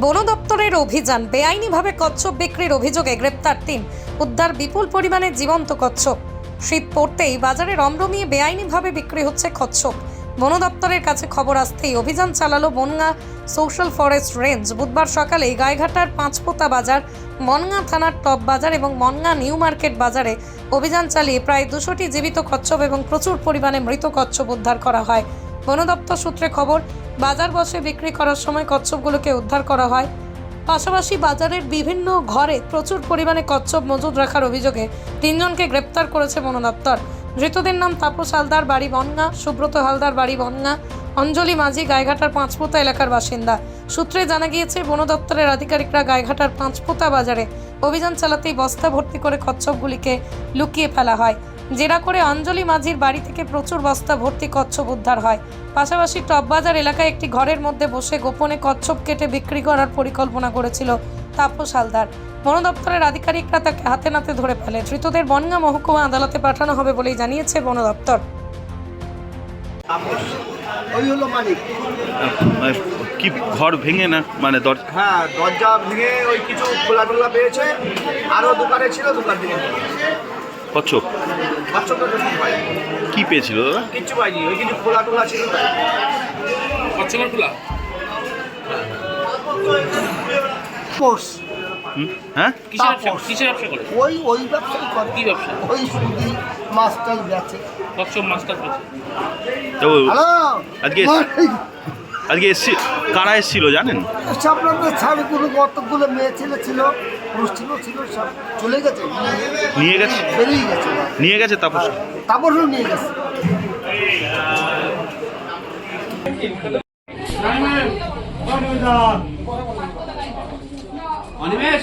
বন দপ্তরের অভিযান, বেআইনিভাবে কচ্ছপ বিক্রির অভিযোগে গ্রেপ্তার তিন। উদ্ধার বিপুল পরিমাণে জীবন্ত কচ্ছপ। শীত পড়তেই বাজারে রমরমিয়ে বেআইনিভাবে বিক্রি হচ্ছে কচ্ছপ। বন দপ্তরের কাছে খবর আসতেই অভিযান চালালো বনগা সোশ্যাল ফরেস্ট রেঞ্জ। বুধবার সকালে গায়েঘাটার পাঁচপোতা বাজার, মনগা থানার টপ বাজার এবং মনগা নিউ মার্কেট বাজারে অভিযান চালিয়ে প্রায় দুশোটি জীবিত কচ্ছপ এবং প্রচুর পরিমাণে মৃত কচ্ছপ উদ্ধার করা হয়। বন দপ্তর সূত্রে খবর, বাজার বসে বিক্রি করার সময় কচ্ছপগুলোকে উদ্ধার করা হয়। পাশাপাশি বাজারের বিভিন্ন ঘরে প্রচুর পরিমাণে কচ্ছপ মজুদ রাখার অভিযোগে তিনজনকে গ্রেপ্তার করেছে বন দপ্তর ধৃতদের নাম তাপস হালদার, বাড়ি বনগা, সুব্রত হালদার, বাড়ি বনগা, অঞ্জলি মাঝি, গাইঘাটার পাঁচপোতা এলাকার বাসিন্দা। সূত্রে জানা গিয়েছে বন দপ্তরের আধিকারিকরা গাইঘাটার পাঁচপোতা বাজারে অভিযান চালাতেই বস্তা ভর্তি করে কচ্ছপগুলিকে লুকিয়ে ফেলা হয়। জেরা করে অঞ্জলি মাঝির বাড়ি থেকে প্রচুর বস্তা ভর্তি কচ্ছপ উদ্ধার হয়। পাশাপাশি টপবাজার এলাকায় একটি ঘরের মধ্যে বসে গোপনে কচ্ছপ কেটে বিক্রি করার পরিকল্পনা করেছিল তাপস হালদার। বন দপ্তরের আধিকারিকরা তাকে হাতে নাতে ধরে ফেলে ধৃতদের বনগা মহকুমা আদালতে পাঠানো হবে বলেই জানিয়েছে বন দপ্তর। ওই হলো মালিক। মানে কি ঘর ভেঙে না? মানে দরজা হ্যাঁ দরজা ভেঙে ওই কিছু খোলা টোলা পেয়েছে। আরও দোকানে ছিল দোকান থেকে। কচ্ছপ কি পেয়েছিল দাদা? কিচ্ছু পাইনি ওই কিছু খোলা টোলা ছিল। তাই কচ্ছপের খোলা? কোর্স হুম? হ্যাঁ? কিসের ব্যবসা তাপস। কিসের ব্যবসা করে? ওই ওই ব্যবসাই করে। কি ব্যবসা? ওই সুদি মাছটাই বেচে। কচ্ছপ মাস্টার করেছে তো হ্যালো আজকে আজকে এসছি কারা এসেছিল জানেন? আপনাদের শাড়িগুলো কতগুলো মেয়ে ছেলে ছিল? ছিল ছিল সব চলে গেছে। নিয়ে গেছে? বেরিয়ে গেছে। নিয়ে গেছে তাপস? নিয়ে গেছে। অনিমেষ?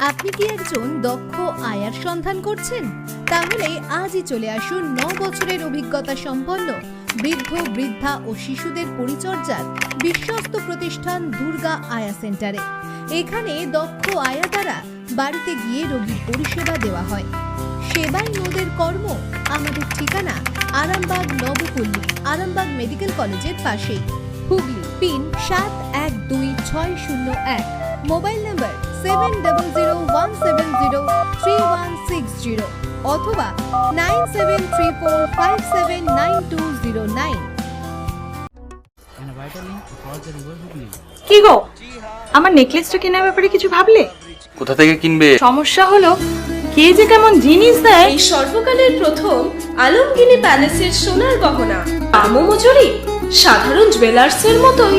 আপনি কি একজন দক্ষ আয়ার সন্ধান করছেন? তাহলে আজই চলে আসুন ন বছরের অভিজ্ঞতা সম্পন্ন বৃদ্ধ, বৃদ্ধা ও শিশুদের পরিচর্যার বিশ্বস্ত প্রতিষ্ঠান দুর্গা আয়া সেন্টারে এখানে দক্ষ আয়া দ্বারা বাড়িতে গিয়ে রোগীর পরিষেবা দেওয়া হয়। সেবাই নোদের কর্ম। আমাদের ঠিকানা আরামবাগ নবপল্লী, আরামবাগ মেডিকেল কলেজের পাশেই। হুগলি, পিন সাত এক দুই ছয় শূন্য এক। Mobile number seven double zero one seven zero three one six zero অথবা nine seven three four five seven nine two zero nine কি গো? আমার নেকলেসটা কেনার ব্যাপারে কিছু ভাবলে? কোথা থেকে কিনবে? সমস্যা হলো কে যে কেমন জিনিস দেয়। এই সর্বকালের প্রথম আলমগিনি প্যালেসের সোনার গহনা। দামও মজুরি সাধারণ জুয়েলার্সের মতোই।